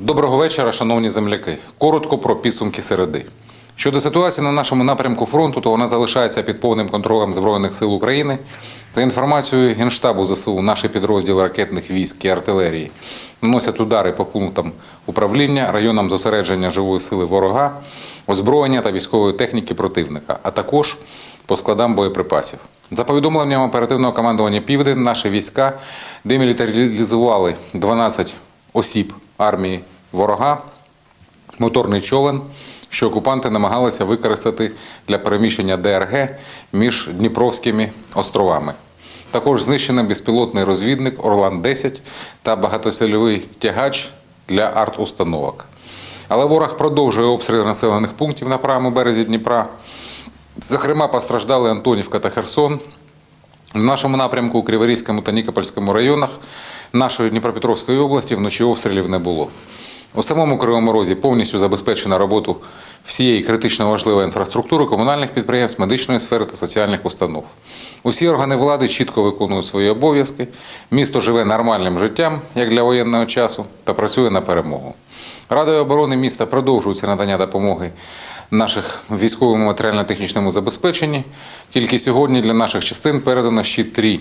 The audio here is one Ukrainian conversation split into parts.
Доброго вечора, шановні земляки. Коротко про підсумки середи. Щодо ситуації на нашому напрямку фронту, то вона залишається під повним контролем Збройних сил України. За інформацією Генштабу ЗСУ, наші підрозділи ракетних військ і артилерії наносять удари по пунктам управління, районам зосередження живої сили ворога, озброєння та військової техніки противника, а також по складам боєприпасів. За повідомленням оперативного командування Південь, наші війська демілітаризували 12 осіб армії ворога, моторний човен, що окупанти намагалися використати для переміщення ДРГ між Дніпровськими островами. Також знищено безпілотний розвідник Орлан-10 та багатосельовий тягач для арт-установок. Але ворог продовжує обстріли населених пунктів на правому березі Дніпра. Зокрема, постраждали Антонівка та Херсон. В нашому напрямку у Криворізькому та Нікопольському районах нашої Дніпропетровської області вночі обстрілів не було. У самому Кривому Розі повністю забезпечена роботу всієї критично важливої інфраструктури комунальних підприємств, медичної сфери та соціальних установ. Усі органи влади чітко виконують свої обов'язки. Місто живе нормальним життям, як для воєнного часу, та працює на перемогу. Радою оборони міста продовжується надання допомоги наших військовому матеріально-технічному забезпеченні. Тільки сьогодні для наших частин передано ще три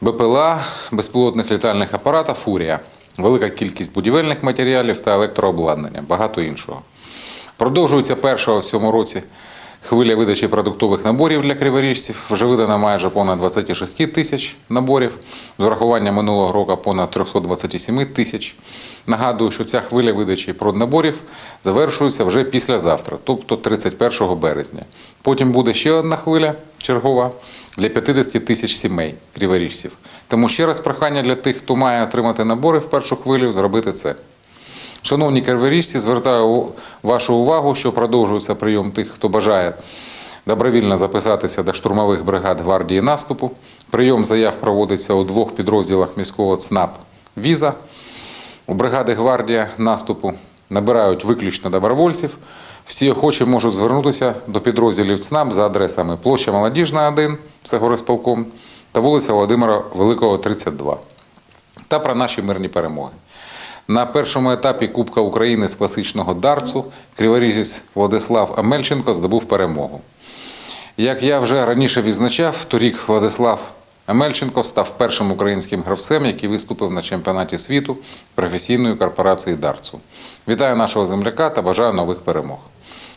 БПЛА, безпілотних літальних апарата Фурія, велика кількість будівельних матеріалів та електрообладнання, багато іншого. Продовжується перша у цьому році хвиля видачі продуктових наборів для криворіжців. Вже видано майже понад 26 тисяч наборів, з врахуванням минулого року понад 327 тисяч. Нагадую, що ця хвиля видачі проднаборів завершується вже післязавтра, тобто 31 березня. Потім буде ще одна хвиля чергова для 50 тисяч сімей криворіжців. Тому ще раз прохання для тих, хто має отримати набори в першу хвилю, зробити це. Шановні криворіжці, звертаю вашу увагу, що продовжується прийом тих, хто бажає добровільно записатися до штурмових бригад гвардії наступу. Прийом заяв проводиться у двох підрозділах міського ЦНАП Віза. У бригади гвардія наступу набирають виключно добровольців. Всі охочі можуть звернутися до підрозділів ЦНАП за адресами площа Молодіжна, 1, це горисполком, та вулиця Володимира Великого, 32 та про наші мирні перемоги. На першому етапі Кубка України з класичного дартсу криворіжець Владислав Амельченко здобув перемогу. Як я вже раніше відзначав, торік Владислав Амельченко став першим українським гравцем, який виступив на чемпіонаті світу професійної корпорації Дарцу. Вітаю нашого земляка та бажаю нових перемог.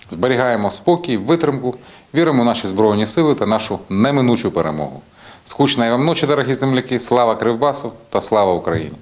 Зберігаємо спокій, витримку, віримо в наші збройні сили та нашу неминучу перемогу. Скучної вам ночі, дорогі земляки! Слава Кривбасу та слава Україні!